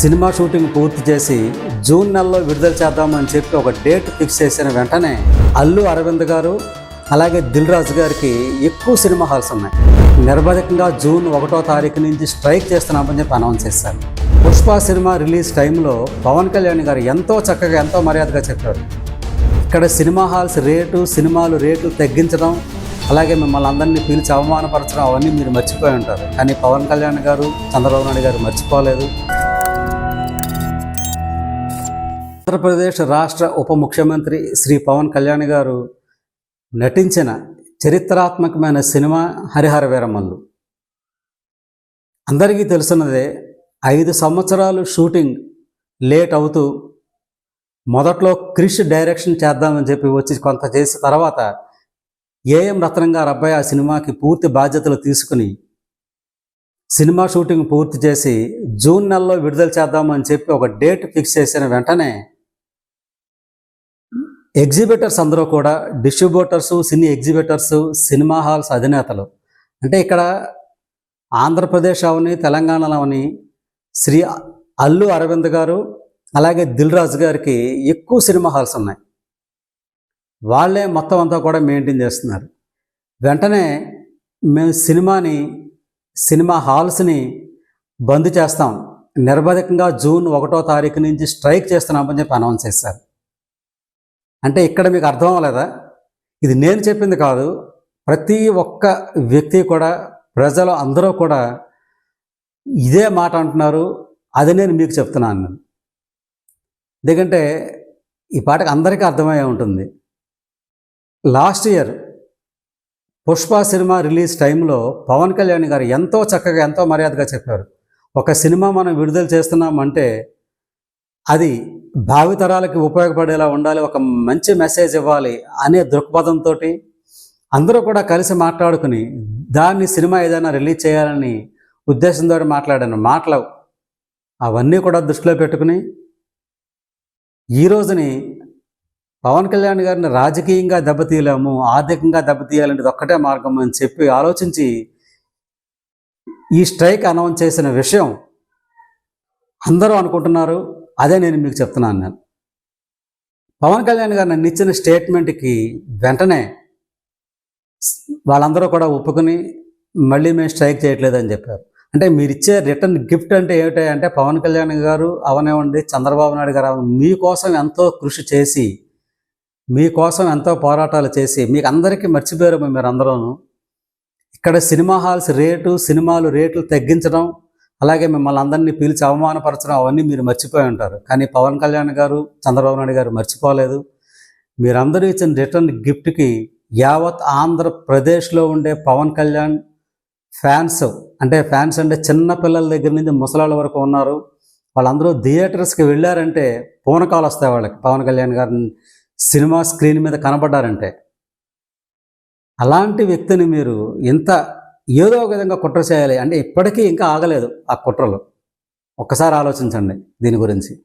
Cinema shooting పూర్తి చేసి June నెలలో విడుదల చేద్దామని చెప్పి ఒక డేట్ ఫిక్స్ చేసిన వెంటనే అల్లు అరవింద్ గారు అలాగే దిల్ రాజు గారికి ఎక్కువ సినిమా హాల్స్ ఉన్నాయి. నిర్బాధకంగా జూన్ ఒకటో తారీఖు నుంచి స్ట్రైక్ చేస్తున్నామని చెప్పి అనౌన్స్ చేశారు. పుష్ప సినిమా రిలీజ్ టైంలో పవన్ కళ్యాణ్ గారు ఎంతో చక్కగా ఎంతో మర్యాదగా చెప్పారు. ఇక్కడ సినిమా హాల్స్ రేటు సినిమాలు రేట్లు తగ్గించడం అలాగే మిమ్మల్ని అందరినీ పిలిచి అవమానపరచడం అవన్నీ మీరు మర్చిపోయి ఉంటారు. కానీ పవన్ కళ్యాణ్ గారు చంద్రబాబు నాయుడు గారు మర్చిపోలేదు. ఆంధ్రప్రదేశ్ రాష్ట్ర ఉప ముఖ్యమంత్రి శ్రీ పవన్ కళ్యాణ్ గారు నటించిన చరిత్రాత్మకమైన సినిమా హరిహర వీరమల్లు. అందరికీ తెలుసున్నదే ఐదు సంవత్సరాలు షూటింగ్ లేట్ అవుతూ మొదట్లో క్రిష్ డైరెక్షన్ చేద్దామని చెప్పి వచ్చి కొంత చేసిన తర్వాత ఏఎం రత్నం గారు అబ్బాయి ఆ సినిమాకి పూర్తి బాధ్యతలు తీసుకుని సినిమా షూటింగ్ పూర్తి చేసి జూన్ నెలలో విడుదల చేద్దామని చెప్పి ఒక డేట్ ఫిక్స్ చేసిన వెంటనే ఎగ్జిబిటర్స్ అందరూ కూడా distributors cine exhibitors cinema halls అధినేతలు. అంటే ఇక్కడ ఆంధ్రప్రదేశ్ అవని తెలంగాణలో అవని శ్రీ అల్లు అరవింద్ గారు అలాగే దిల్ రాజు గారికి ఎక్కువ సినిమా హాల్స్ ఉన్నాయి. వాళ్ళే మొత్తం అంతా కూడా మెయింటైన్ చేస్తున్నారు. వెంటనే మేము సినిమాని సినిమా హాల్స్ని బంద్ చేస్తాం. నిర్బాధకంగా జూన్ ఒకటో తారీఖు నుంచి స్ట్రైక్ చేస్తున్నామని చెప్పి అనౌన్స్ చేశారు. అంటే ఇక్కడ మీకు అర్థం అవ్వలేదా? ఇది నేను చెప్పింది కాదు. ప్రతి ఒక్క వ్యక్తి కూడా ప్రజలు అందరూ కూడా ఇదే మాట అంటున్నారు. అది నేను మీకు చెప్తున్నాను. నేను ఎందుకంటే ఈ పాటకు అందరికీ అర్థమయ్యే ఉంటుంది. Last year Pushpa cinema release టైంలో పవన్ కళ్యాణ్ గారు ఎంతో చక్కగా ఎంతో మర్యాదగా చెప్పారు. ఒక సినిమా మనం విడుదల చేస్తున్నామంటే అది భావితరాలకి ఉపయోగపడేలా ఉండాలి ఒక మంచి మెసేజ్ ఇవ్వాలి అనే దృక్పథంతో అందరూ కూడా కలిసి మాట్లాడుకుని దాన్ని సినిమా ఏదైనా రిలీజ్ చేయాలని ఉద్దేశంతో మాట్లాడాను. మాటలు అవన్నీ కూడా దృష్టిలో పెట్టుకుని ఈ రోజుని పవన్ కళ్యాణ్ గారిని రాజకీయంగా దెబ్బతీయలేము ఆర్థికంగా దెబ్బతీయాలంటే ఒక్కటే మార్గం అని చెప్పి ఆలోచించి ఈ స్ట్రైక్ అనౌన్స్ చేసిన విషయం అందరూ అనుకుంటున్నారు. అదే నేను మీకు చెప్తున్నాను నేను పవన్ కళ్యాణ్ గారు నన్ను ఇచ్చిన స్టేట్మెంట్కి వెంటనే వాళ్ళందరూ కూడా ఒప్పుకుని మళ్ళీ మేము స్ట్రైక్ చేయట్లేదని చెప్పారు. అంటే మీరు ఇచ్చే రిటర్న్ గిఫ్ట్ అంటే ఏమిటి అంటే పవన్ కళ్యాణ్ గారు అవనివ్వండి చంద్రబాబు నాయుడు గారు అవనివ్వండి, మీకోసం ఎంతో కృషి చేసి మీకోసం ఎంతో పోరాటాలు చేసి మీకు అందరికీ మర్చిపోయారు మీరు అందరూను ఇక్కడ సినిమా హాల్స్ రేటు సినిమాలు రేట్లు తగ్గించడం అలాగే మిమ్మల్ని అందరినీ పిలిచి అవమానపరచడం అవన్నీ మీరు మర్చిపోయి ఉంటారు. కానీ పవన్ కళ్యాణ్ గారు చంద్రబాబు నాయుడు గారు మర్చిపోలేదు. మీరందరూ ఇచ్చిన రిటర్న్ గిఫ్ట్కి యావత్ ఆంధ్రప్రదేశ్లో ఉండే పవన్ కళ్యాణ్ ఫ్యాన్స్ అంటే ఫ్యాన్స్ అంటే చిన్న పిల్లల దగ్గర నుంచి ముసలాళ్ళ వరకు ఉన్నారు. వాళ్ళందరూ థియేటర్స్కి వెళ్ళారంటే పూనకాలు వస్తాయి వాళ్ళకి. పవన్ కళ్యాణ్ గారి సినిమా స్క్రీన్ మీద కనబడ్డారంటే. అలాంటి వ్యక్తిని మీరు ఇంత ఏదో ఒక విధంగా కుట్ర చేయాలి. అంటే ఇప్పటికీ ఇంకా ఆగలేదు ఆ కుట్రలు. ఒక్కసారి ఆలోచించండి దీని గురించి.